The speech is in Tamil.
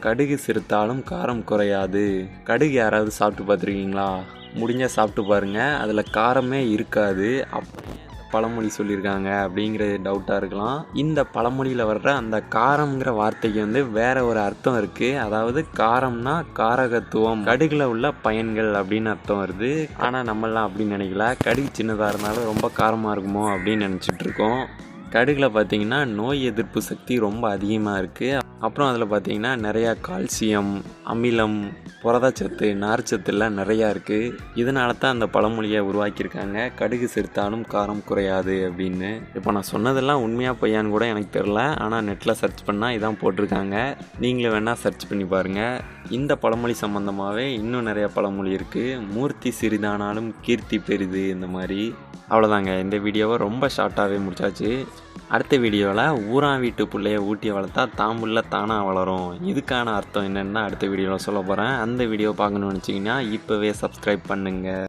கடுகு சிறுத்தாலும் காரம் குறையாது. கடுகு யாராவது சாப்பிட்டு பார்த்துருக்கீங்களா? முடிஞ்சால் சாப்பிட்டு பாருங்க. அதில் காரமே இருக்காது. அப் பழமொழி சொல்லியிருக்காங்க அப்படிங்கிறது டவுட்டாக இருக்கலாம். இந்த பழமொழியில் வர்ற அந்த காரம்ங்கிற வார்த்தைக்கு வந்து வேற ஒரு அர்த்தம் இருக்குது அதாவது காரம்னா காரகத்துவம் கடுகில் உள்ள பயன்கள் அப்படின்னு அர்த்தம் வருது. ஆனால் நம்மளாம் அப்படின்னு நினைக்கல. கடுகு சின்னதாக இருந்தாலும் ரொம்ப காரமாக இருக்குமோ அப்படின்னு நினச்சிட்டு இருக்கோம். கடுகில் பார்த்தீங்கன்னா நோய் எதிர்ப்பு சக்தி ரொம்ப அதிகமாக இருக்குது அப்புறம் அதில் பார்த்தீங்கன்னா நிறையா கால்சியம் அமிலம் புரதச்சத்து நார்ச்சத்துலாம் நிறையா இருக்குது இதனால தான் அந்த பழமொழியை உருவாக்கியிருக்காங்க. கடுகு சேர்த்தாலும் காரம் குறையாது அப்படின்னு. இப்போ நான் சொன்னதெல்லாம் உண்மையாக பொய்யான்னு கூட எனக்கு தெரில ஆனால் நெட்டில் சர்ச் பண்ணால் இதான் போட்டிருக்காங்க. நீங்களும் வேணால் சர்ச் பண்ணி பாருங்கள் இந்த பழமொழி சம்மந்தமாகவே இன்னும் நிறைய பழமொழி இருக்குது மூர்த்தி சிறிதானாலும் கீர்த்தி பெரிது இந்த மாதிரி. அவ்வளோதாங்க இந்த வீடியோவை ரொம்ப ஷார்ட்டாகவே முடிச்சாச்சு. அடுத்த வீடியோவில் ஊரான் வீட்டு பிள்ளைய ஊட்டி வளர்த்தா தாம்புள்ள தானாக வளரும். இதுக்கான அர்த்தம் என்னென்னு அடுத்த வீடியோவில் சொல்ல போகிறேன் அந்த வீடியோ பார்க்கணுன்னு நினச்சிங்கன்னா இப்போவே சப்ஸ்கிரைப் பண்ணுங்கள்